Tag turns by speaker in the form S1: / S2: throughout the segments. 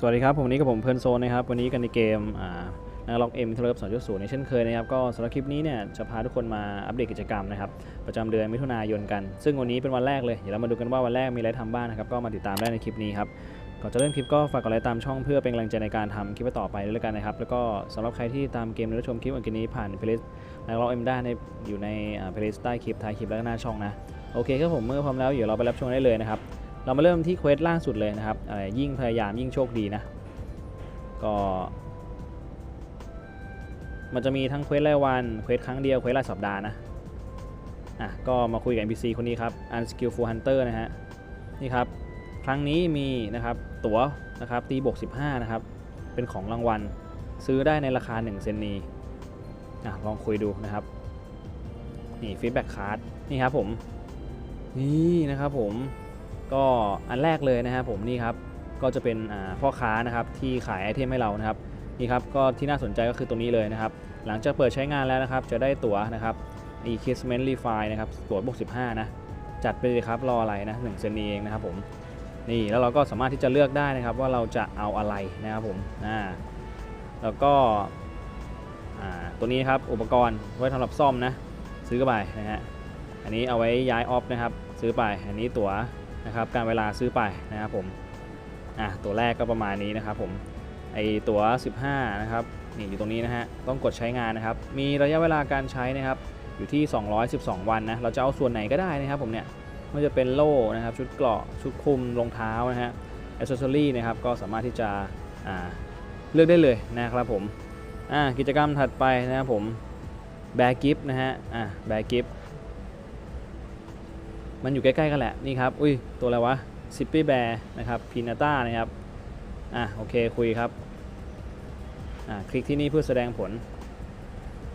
S1: สวัสดีครับ ผมนี้กับผมเพิร์นโซนนะครับ วันนี้กันในเกมอ่านักล็อกเอ็มทเลฟสองจุดศูนย์ในเช่นเคยนะครับ ก็สำหรับคลิปนี้เนี่ยจะพาทุกคนมาอัปเดตกิจกรรมนะครับ ประจำเดือนมิถุนายนกัน ซึ่งวันนี้เป็นวันแรกเลย เดี๋ยวเรามาดูกันว่าวันแรกมีอะไรทำบ้างนะครับ ก็มาติดตามได้ในคลิปนี้ครับ ก่อนจะเริ่มคลิปก็ฝากกดไลค์ตามช่องเพื่อเป็นกำลังใจในการทำคลิปต่อไปด้วยกันนะครับ แล้วก็สำหรับใครที่ตามเกมหรือชมคลิปอันนี้ผ่านเพลย์นักล็อกเอ็มได้ในอยู่ในเพลย์ใต้คลิปท้ายคลิปแล้วก็หน้าช่องนะ โอเคครับผมเมื่อพร้อมแล้วเดี๋ยวเราไปรับชมได้เลยนะครับ เรามาเริ่มที่เควสล่าสุดเลยนะครับอะไรยิ่งพยายามยิ่งโชคดีนะ ก็ มันจะมีทั้งเควสรายวันเควสครั้งเดียวเควสรายสัปดาห์นะอะก็มาคุยกับ NPC คนนี้ครับ Unskillful Hunter นะฮะนี่ครับครั้งนี้มีนะครับตั๋วนะครับตีบวก15 นะครับ เป็นของรางวัลซื้อได้ในราคา 1 เซนนีอะลองคุยดูนะครับ นี่ฟีดแบ็กคาร์ดนี่ครับผม นี่นะครับผม ก็อันแรกเลยนะครับผมนี่ครับก็จะเป็นพ่อค้านะครับที่ขายไอเทมให้เรานะครับนี่ครับก็ที่น่าสนใจก็คือตรงนี้เลยนะครับ หลังจากเปิดใช้งานแล้วนะครับ จะได้ตั๋วนะครับ e k i s m e n t Refi นะครับตั๋วบวก15 นะ จัดไปเลยครับรออะไรนะ1เซนีเองนะครับผมนี่แล้วเราก็สามารถที่จะเลือกได้นะครับว่าเราจะเอาอะไรนะครับผมอ่าแล้วก็อ่าตัวนี้ครับอุปกรณ์ไว้สำหรับซ่อมนะซื้อไปนะฮะอันนี้เอาไว้ย้ายออฟนะครับซื้อไปอันนี้ตั๋ว นะครับการเวลาซื้อไปนะครับผมอะตัวแรกก็ประมาณนี้นะครับผมไอตัว 15 นะครับนี่อยู่ตรงนี้นะฮะต้องกดใช้งานนะครับ มีระยะเวลาการใช้นะครับอยู่ที่ 212 วันนะเราจะเอาส่วนไหนก็ได้นะครับผมเนี่ยไมันจะเป็นโล่นะครับชุดเกราะชุดคลุมรองเท้านะฮะอ c เซอรี่นะครับก็สามารถที่จะเลือกได้เลยนะครับผมกิจกรรมถัดไปนะครับผมแบกิฟนะฮะแบกิฟ มันอยู่ใกล้ๆกันแหละนี่ครับ อุ้ยตัวอะไรวะซิปปี้แบร์นะครับพีนาต้านะครับอะโอเคคุยครับอะคลิกที่นี่เพื่อแสดงผล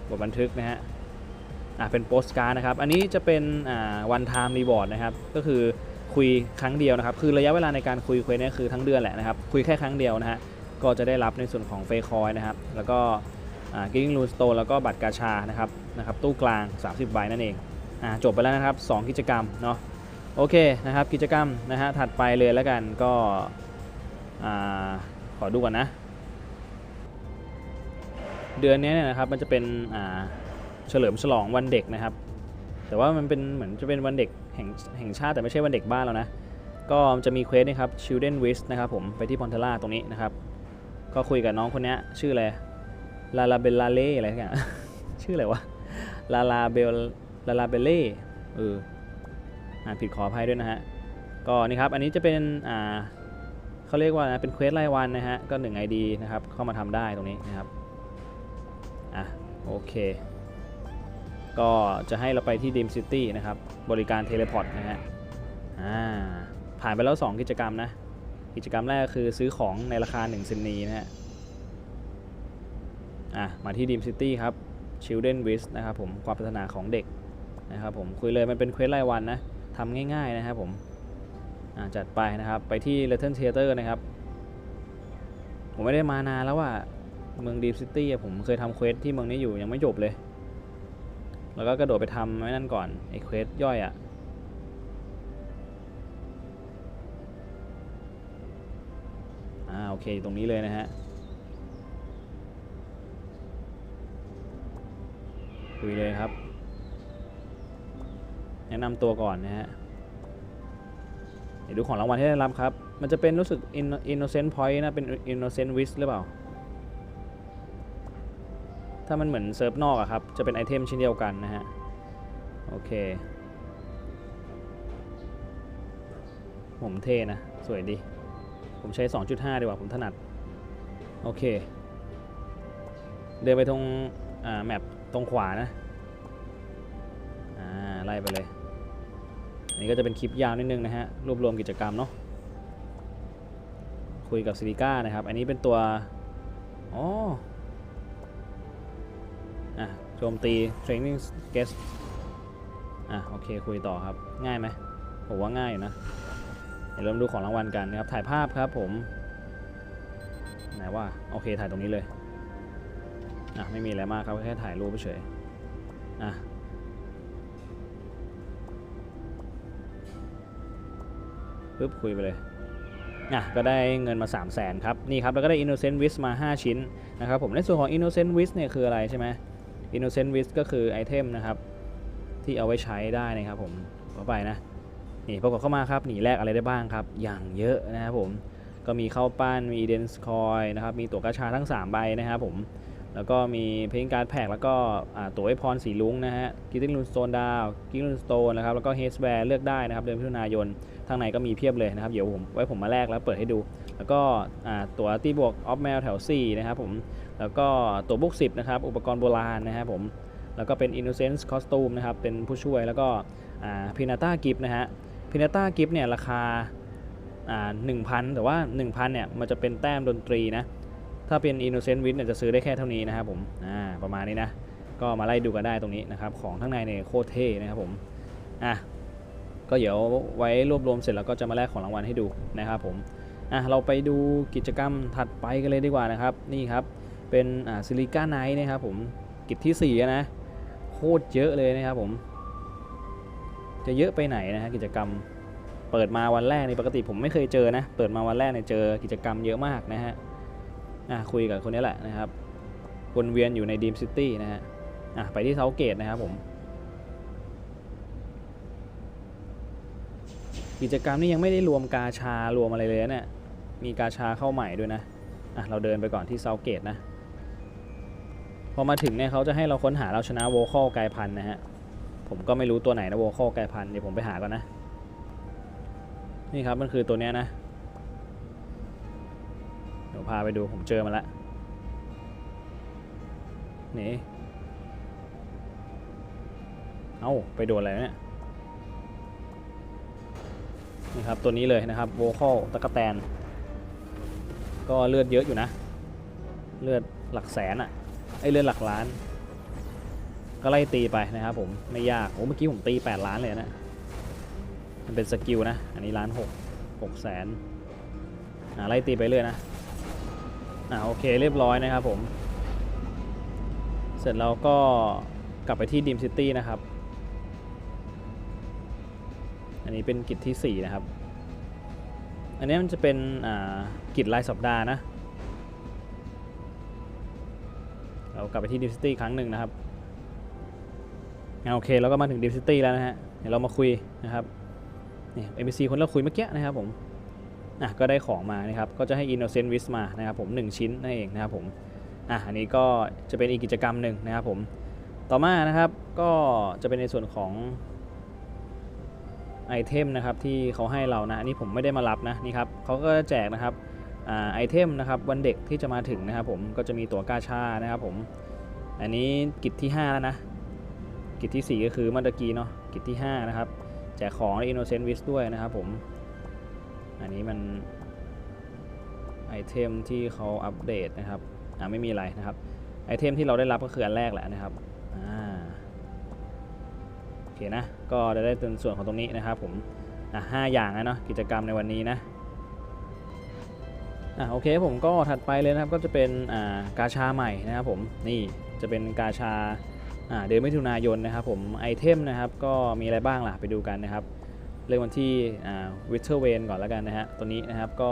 S1: บทบันทึกนะฮะอะเป็นโปสการ์ดนะครับ อันนี้จะเป็นอ่าวันไทม์รีบอร์ดนะครับ ก็คือคุยครั้งเดียวนะครับ คือระยะเวลาในการคุยคุยเนี่ยคือทั้งเดือนแหละนะครับ คุยแค่ครั้งเดียวนะฮะก็จะได้รับในส่วนของเฟคอยนะครับ แล้วก็อ่ากิ้งลูนสโตนแล้วก็บัตรกาชานะครับนะครับตู้กลาง 30 ใบนั่นเอง จบไปแล้วนะครับ 2 กิจกรรมเนาะโอเคนะครับกิจกรรมนะฮะถัดไปเลยแล้วกันก็ขอดูก่อนนะ เดือนนี้เนี่ยนะครับมันจะเป็นเฉลิมฉลองวันเด็กนะครับ แต่ว่ามันเป็นเหมือนจะเป็นวันเด็กแห่งแห่งชาติแต่ไม่ใช่วันเด็กบ้านแล้วนะก็จะมีเควสนะครับ Children Wish นะครับผมไปที่พอนเทล่าตรงนี้นะครับ ก็คุยกับน้องคนนี้ชื่ออะไรลาลาเบลลาเล่อะไรสักอย่างชื่ออะไรวะลาลาเบล ลาลาเบเล่เอออ่านผิดขออภัยด้วยนะฮะ ก็นี่ครับ อันนี้จะเป็น อ่าเขาเรียกว่านะเป็นเควสรายวันนะฮะ ก็1 ID นะครับ เข้ามาทำได้ตรงนี้นะครับ อะ โอเค ก็จะให้เราไปที่ Dim City นะครับ บริการเทเลพอร์ตนะฮะ อ่า ผ่านไปแล้ว 2 กิจกรรมนะ กิจกรรมแรกคือซื้อของในราคา1เซนนีนะฮะ อะ มาที่ Dim City ครับ Children Wish นะครับผม ความปรารถนาของเด็ก นะครับผมคุยเลยมันเป็นเควสรายวันนะทำง่ายๆนะครับผมจัดไปนะครับไปที่ l e t t e r Theater นะครับ ผมไม่ได้มานานแล้วว่าเมือง Deep City อะผมเคยทำเควสที่เมืองนี้อยู่ยังไม่จบเลย แล้วก็กระโดดไปทำไว้นั่นก่อนไอ้เควสย่อยอะ่ะอ่าโอเคอยู่ตรงนี้เลยนะฮะคุยเลยครับ นะนำตัวก่อนนะฮะเดี๋ยวดูของรางวัลที่ได้รับครับ มันจะเป็นรู้สึก innocent point นะ เป็น innocent wish หรือเปล่า ถ้ามันเหมือนเซิร์ฟนอกอะครับ จะเป็นไอเทมชิ้นเดียวกันนะฮะ โอเค ผมเท่นะ สวยดี ผมใช้ 2.5 ดีกว่า ผมถนัด โอเค เดินไปตรง อ่า แมปตรงขวานะ อ่า ไล่ไปเลย นนี้ก็จะเป็นคลิปยาวนิดนึงนะฮะรวบรวมกิจกรรมเนาะคุยกับซิลิก้านะครับ อันนี้เป็นตัวอ๋ออะโจมตี training guest อะโอเคคุยต่อครับง่ายไหมผมว่าง่ายอยู่นะเดี๋ยวเริ่มดูของรางวัลกันนะครับถ่ายภาพครับผมไหนว่าโอเคถ่ายตรงนี้เลยอะไม่มีอะไรมากครับแค่ถ่ายรูปเฉยอะ ปึ๊บคุยไปเลยอะก็ได้เงินมา 3 0 0แสนครับ นี่ครับ แล้วก็ได้ Innocent Wish มา 5 ชิ้นนะครับผมในส่วนของ Innocent Wish เนี่ยคืออะไรใช่ไหม Innocent Wish ก็คือไอเทมนะครับ ที่เอาไว้ใช้ได้นะครับผมเข้าไปนะ นี่พอกดเข้ามาครับ หนีแลกอะไรได้บ้างครับ อย่างเยอะนะครับผม ก็มีเข้าปั้นมี e d e n s Coin นะครับ มีตั๋วกระชาทั้ง 3 ใบนะครับผม แล้วก็มีเพลงการแพกแล้วก็ตัวไอพรสีลุ้งนะฮะกิตติ้งลูนสโตนดาวกิตติ้งลูนสโตนนะครับแล้วก็เฮสแวร์เลือกได้นะครับเดือนมิถุนายนทางในก็มีเพียบเลยนะครับเดี๋ยวผมไว้ผมมาแลกแล้วเปิดให้ดู แล้วก็ตัวตีบวกออฟแมวแถว 4 นะครับผมแล้วก็ตัวบุก10นะครับอุปกรณ์โบราณนะครับผมแล้วก็เป็น Innocence Costume นะครับเป็นผู้ช่วยแล้วก็พินาต้ากิฟนะฮะพินาต้ากิฟเนี่ยราคาอ่า1,000แต่ว่า 1,000เนี่ยมันจะเป็นแต้มดนตรีนะ ถ้าเป็น Innocent Win เนี่ยจะซื้อได้แค่เท่านี้นะครับผมอ่าประมาณนี้นะ ก็มาไล่ดูกันได้ตรงนี้นะครับ ของข้างในเนี่ยโคตรเท่นะครับผมอะก็เดี๋ยวไว้รวบรวมเสร็จแล้วก็จะมาแลกของรางวัลให้ดูนะครับผมอะเราไปดูกิจกรรมถัดไปกันเลยดีกว่านะครับนี่ครับเป็นอ่าซิลิก้าไนท์นะครับผมกิจที่4นะโคตรเยอะเลยนะครับผม จะเยอะไปไหนนะฮะกิจกรรมเปิดมาวันแรกในปกติผมไม่เคยเจอนะ เปิดมาวันแรกเนี่ยเจอกิจกรรมเยอะมากนะฮะ อะคุยกับคนนี้แหละนะครับวนเวียนอยู่ในดีมซิตี้นะฮะอะไปที่เซาเกตนะครับผม กิจกรรมนี้ยังไม่ได้รวมกาชารวมอะไรเลยนะเนี่ยมีกาชาเข้าใหม่ด้วยนะอะเราเดินไปก่อนที่เซาเกตนะ พอมาถึงเนี่ยเขาจะให้เราค้นหาเราชนะโวคอลกายพันนะฮะผมก็ไม่รู้ตัวไหนนะโวคอลกายพันเดี๋ยวผมไปหาก่อนนะ นี่ครับมันคือตัวเนี้ยนะ เดี๋ยวพาไปดูผมเจอมาแล้วนี่เอ้าไปโดนอะไรเนี่ยนี่ครับตัวนี้เลยนะครับโวคอลตะกะแตน ก็เลือดเยอะอยู่นะ เลือดหลักแสนอะไอเลือดหลักล้าน ก็ไล่ตีไปนะครับผมไม่ยากโอ้เมื่อกี้ผมตี 8 ล้านเลยนะมันเป็นสกิลนะ อันนี้ล้านหกหกแสนอ่าไล่ตีไปเรื่อยนะ อ่าโอเคเรียบร้อยนะครับผม เสร็จแล้วก็กลับไปที่ดีมซิตี้นะครับ อันนี้เป็นกิจที่ 4 นะครับ อันนี้มันจะเป็นอ่ากิจรายสัปดาห์นะ เรากลับไปที่ดิฟซิตี้ครั้งหนึ่งนะครับอ่าโอเคเราก็มาถึงดิฟซิตี้แล้วนะฮะ เดี๋ยวเรามาคุยนะครับนี่เอ็มซีคนเราคุยเมื่อกี้นะครับผม อะก็ได้ของมานะครับก็จะให้ Innocent Wish มานะครับผม 1 ชิ้นนั่นเองนะครับผมอะอันนี้ก็จะเป็นอีกกิจกรรมหนึ่งนะครับผมต่อมานะครับก็จะเป็นในส่วนของไอเทมนะครับที่เขาให้เรานะอันนี้ผมไม่ได้มารับนะนี่ครับเขาก็แจกนะครับไอเทมนะครับวันเด็กที่จะมาถึงนะครับผมก็จะมีตั๋วกาชานะครับผมอันนี้กิจที่5แล้วนะกิจที่ 4 ก็คือเมื่อตกี้เนาะกิจที่5นะครับแจกของ Innocent Wish ด้วยนะครับผม อันนี้มันไอเทมที่เขาอัปเดตนะครับอ่าไม่มีอะไรนะครับไอเทมที่เราได้รับก็คืออันแรกแหละนะครับอ่าโอเคนะก็จะได้เป็นส่วนของตรงนี้นะครับผมอะห้าอย่างนะเนาะกิจกรรมในวันนี้นะอะโอเคผมก็ถัดไปเลยนะครับก็จะเป็นอ่ากาชาใหม่นะครับผมนี่จะเป็นกาชาอ่าเดือนมิถุนายนนะครับผมไอเทมนะครับก็มีอะไรบ้างล่ะไปดูกันนะครับ เริ่มวันที่วิเทอร์เวนก่อนแล้วกันนะฮะตัวนี้นะครับก็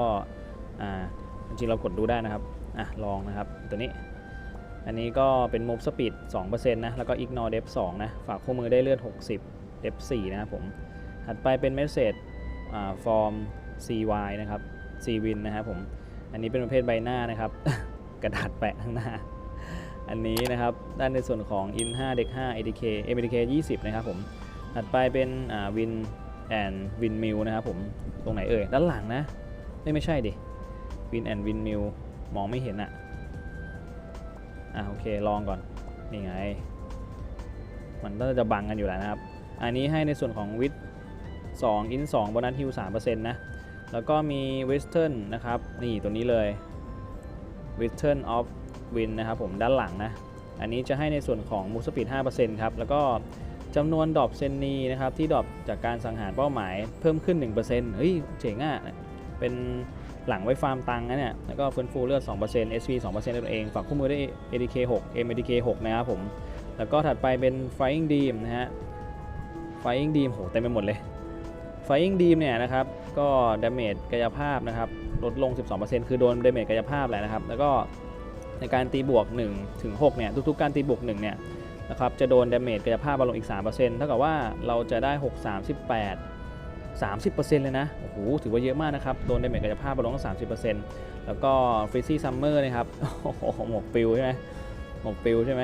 S1: จริงเรากดดูได้นะครับอะลองนะครับตัวนี้ อันนี้ก็เป็นมูฟสปีด2%นะแล้วก็ ignore depth 2นะฝากคู่มือได้เลือด 60 depth 4นะครับผมถัดไปเป็น message อ่า form cy นะครับ c win นะครับผมอันนี้เป็นประเภทใบหน้านะครับ กระดาษแปะข้างหน้า อันนี้นะครับด้านในส่วนของ in 5 deck 5 adk adk 20 นะครับผมถัดไปเป็นวิน แอ่า win and win mill นะครับผม ตรงไหนเอ่ย ด้านหลังนะไม่ไม่ใช่ดิ win and win mill มองไม่เห็นอะอะโอเคลองก่อน นี่ไง มันก็จะบังกันอยู่แล้วนะครับ อันนี้ให้ในส่วนของ with 2 in 2 bonus heal 3%นะ แล้วก็มี Western นนะครับ นี่ตัวนี้เลย Western of Win นนะครับผมด้านหลังนะ อันนี้จะให้ในส่วนของ Move Speed 5%ครับ แล้วก็ จำนวนดอปเซนนีนะครับที่ดอปจากการสังหารเป้าหมายเพิ่มขึ้น 1%เฮ้ยเจ๋งอะเป็นหลังไว้ฟาร์มตังค์นะเนี่ย แล้วก็ฟื้นฟูเลือด 2% SV 2%ตัวเองฝากคู่มือได้ ADK 6 MADK 6 นะครับผม แล้วก็ถัดไปเป็น Flying Dream นะฮะ Flying Dream โหเต็มไปหมดเลยไฟ Flying Beam เนี่ยนะครับ ก็ดาเมจกายภาพนะครับ ลดลง 12%คือโดนดาเมจกายภาพแหละนะครับ แล้วก็ในการตีบวก 1 ถึง 6 เนี่ย ทุกๆ การตีบวก 1 เนี่ย นะครับจะโดนดาเมจกายภาพลดลงอีก 3%เท่ากับว่าเราจะได้ 6 38 30%เลยนะ โอ้โห ถือว่าเยอะมากนะครับ โดนดาเมจกายภาพลดลงตั้ง30%แล้วก็ f r e e z y Summer นะครับ โอ้โห หมวกปิวใช่ไหมหมวกปิวใช่ไหม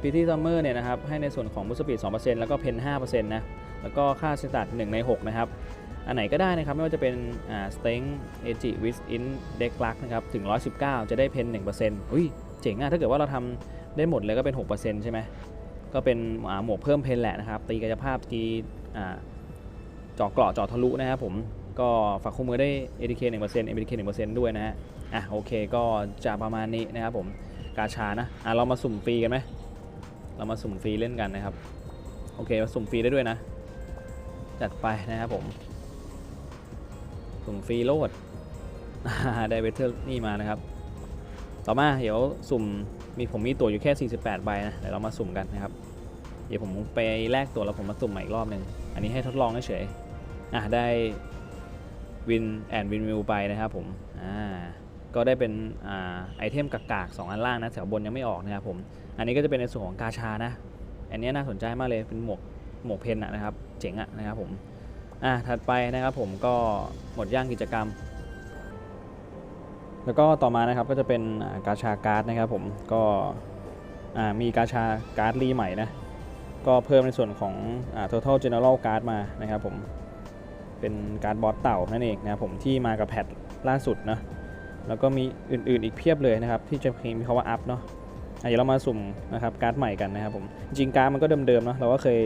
S1: f r e e z y Summer เนี่ยนะครับ ให้ในส่วนของ Boost Speed 2%แล้วก็ Pen 5%นะ แล้วก็ค่าสตัด1ใน 6 นะครับอันไหนก็ได้นะครับ ไม่ว่าจะเป็นอ่า Sting a g w i z in Deck Luck นะครับ ถึง 119 จะได้เพน1%อุ้ย เจ๋งอะถ้าเกิดว่าเราทำ ได้หมดเลยก็เป็น 6%ใช่ไหมก็เป็นอ่าหมวกเพิ่มเพนแหละนะครับ ตีกายภาพตีอ่าเจาะเกราะเจาะทะลุนะครับผมก็ฝากคู่มือได้ ATK 1% MBTK 1%ด้วยนะฮะอะโอเคก็จะประมาณนี้นะครับผมกาชานะอะเรามาสุ่มฟรีกันไหมเรามาสุ่มฟรีเล่นกันนะครับ โอเคมาสุ่มฟรีได้ด้วยนะ จัดไปนะครับผม สุ่มฟรีโลดได้เวทเทอร์นี่มานะครับ ต่อมาเดี๋ยวสุ่ม มีผมมีตั๋วอยู่แค่ 48 ใบนะเดี๋ยวเรามาสุ่มกันนะครับ เดี๋ยวผมไปแลกตั๋วแล้วผมมาสุ่มใหม่อีกรอบหนึ่งอันนี้ให้ทดลองเฉยอะได้วินแอนวินวิวไปนะครับผมอ่าก็ได้เป็นอ่าไอเทมกากๆสองอันล่างนะแถวบนยังไม่ออกนะครับผมอันนี้ก็จะเป็นในส่วนของกาชานะ อันนี้น่าสนใจมากเลยเป็นหมวกหมวกเพนนะครับ เจ๋งอะนะครับผมอะถัดไปนะครับผมก็หมดย่างกิจกรรม แล้วก็ต่อมานะครับก็จะเป็นกาชาการ์ดนะครับผมก็มีกาชาการ์ดรีใหม่นะก็เพิ่มในส่วนของอ total general card มานะครับผมเป็นการ์ดบอสเต่านั่นเองนะครับผมที่มากับแพทล่าสุดนะแล้วก็มีอื่นๆอีกเพียบเลยนะครับที่จะมีคำว่าอัพเนาะเดี๋ยวเรามาสุ่มนะครับการ์ดใหม่กันนะครับผมจริงการ์ดมันก็เดิมๆเนาะเราก็เคย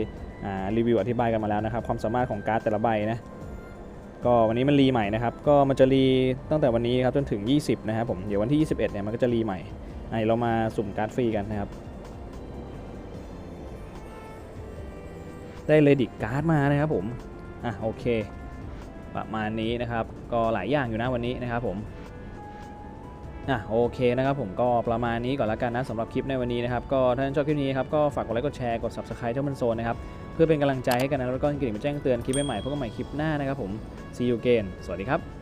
S1: รีวิวอธิบายกันมาแล้วนะครับความสามารถของการ์ดแต่ละใบนะ ก็วันนี้มันรีใหม่นะครับ ก็มันจะรีตั้งแต่วันนี้ครับจนถึง 20 นะครับผม เดี๋ยววันที่ 21 เนี่ยมันก็จะรีใหม่อะเรามาสุ่มการ์ดฟรีกันนะครับ ได้เลดิกการ์ดมานะครับผม อะโอเค ประมาณนี้นะครับ ก็หลายอย่างอยู่นะวันนี้นะครับผมอะโอเคนะครับผมก็ประมาณนี้ก่อนละกันนะสำหรับคลิปในวันนี้นะครับ ก็ถ้าท่านชอบคลิปนี้ครับก็ฝากกดไลค์กดแชร์กด subscribe เจ้ามันโซนนะครับ พื่อเป็นกำลังใจให้กันนะแล้วก็กริ่งมาแจ้งเตือนคลิปใหม่ๆพบกันใหม่คลิปหน้านะครับผม see you again สวัสดีครับ